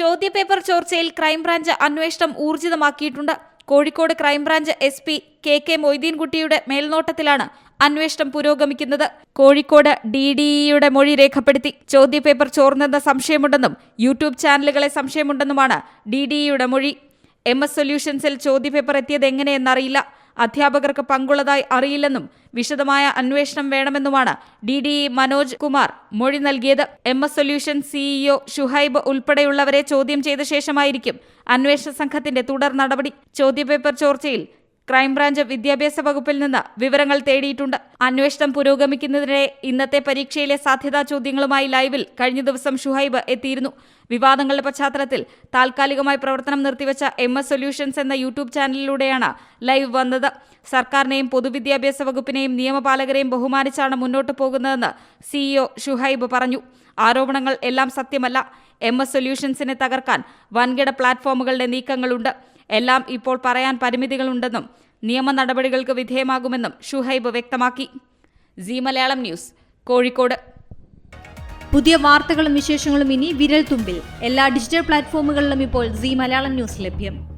ചോദ്യപേപ്പർ ചോർച്ചയിൽ ക്രൈംബ്രാഞ്ച് അന്വേഷണം ഊർജിതമാക്കിയിട്ടുണ്ട്. Kozhikode crime branch S P K K മൊയ്തീൻകുട്ടിയുടെ മേൽനോട്ടത്തിലാണ് അന്വേഷണം പുരോഗമിക്കുന്നത്. കോഴിക്കോട് ഡി ഡി ഇയുടെ മൊഴി രേഖപ്പെടുത്തി. ചോദ്യപേപ്പർ ചോർന്നെന്ന സംശയമുണ്ടെന്നും യൂട്യൂബ് ചാനലുകളെ സംശയമുണ്ടെന്നുമാണ് ഡി ഡി ഇയുടെ മൊഴി. എം എസ് സൊല്യൂഷൻസിൽ ചോദ്യപേപ്പർ എത്തിയത് എങ്ങനെയെന്നറിയില്ല അധ്യാപകർക്ക് പങ്കുള്ളതായി അറിയില്ലെന്നും വിശദമായ അന്വേഷണം വേണമെന്നുമാണ് ഡി ഡി മനോജ് കുമാർ മൊഴി നൽകിയത്. M S solution CEO Shuhaib ഉൾപ്പെടെയുള്ളവരെ ചോദ്യം ചെയ്ത ശേഷമായിരിക്കും അന്വേഷണ സംഘത്തിന്റെ തുടർ നടപടി. ചോദ്യപേപ്പർ ചോർച്ചയിൽ ക്രൈംബ്രാഞ്ച് വിദ്യാഭ്യാസ വകുപ്പിൽ നിന്ന് വിവരങ്ങൾ തേടിയിട്ടുണ്ട്. അന്വേഷണം പുരോഗമിക്കുന്നതിനിടെ ഇന്നത്തെ പരീക്ഷയിലെ സാധ്യതാ ചോദ്യങ്ങളുമായി ലൈവിൽ കഴിഞ്ഞ ദിവസം ഷുഹൈബ് എത്തിയിരുന്നു. വിവാദങ്ങളുടെ പശ്ചാത്തലത്തിൽ താൽക്കാലികമായി പ്രവർത്തനം നിർത്തിവെച്ച എം എസ് സൊല്യൂഷൻസ് എന്ന യൂട്യൂബ് ചാനലിലൂടെയാണ് ലൈവ് വന്നത്. സർക്കാരിനെയും പൊതുവിദ്യാഭ്യാസ വകുപ്പിനെയും നിയമപാലകരെയും ബഹുമാനിച്ചാണ് മുന്നോട്ട് പോകുന്നതെന്ന് സിഇഒ ഷുഹൈബ് പറഞ്ഞു. ആരോപണങ്ങൾ എല്ലാം സത്യമല്ല. എം എസ് സൊല്യൂഷൻസിനെ തകർക്കാൻ വൻകിട പ്ലാറ്റ്ഫോമുകളുടെ നീക്കങ്ങളുണ്ട്. എല്ലാം ഇപ്പോൾ പറയാൻ പരിമിതികളുണ്ടെന്നും നിയമ നടപടികൾക്ക് വിധേയമാകുമെന്നും ഷുഹൈബ് വ്യക്തമാക്കി. C Malayalam news Kozhikode. പുതിയ വാർത്തകളും വിശേഷങ്ങളും ഇനി വിരൽ തുമ്പിൽ എല്ലാ ഡിജിറ്റൽ പ്ലാറ്റ്ഫോമുകളിലും ഇപ്പോൾ സി മലയാളം ന്യൂസ് ലഭ്യം.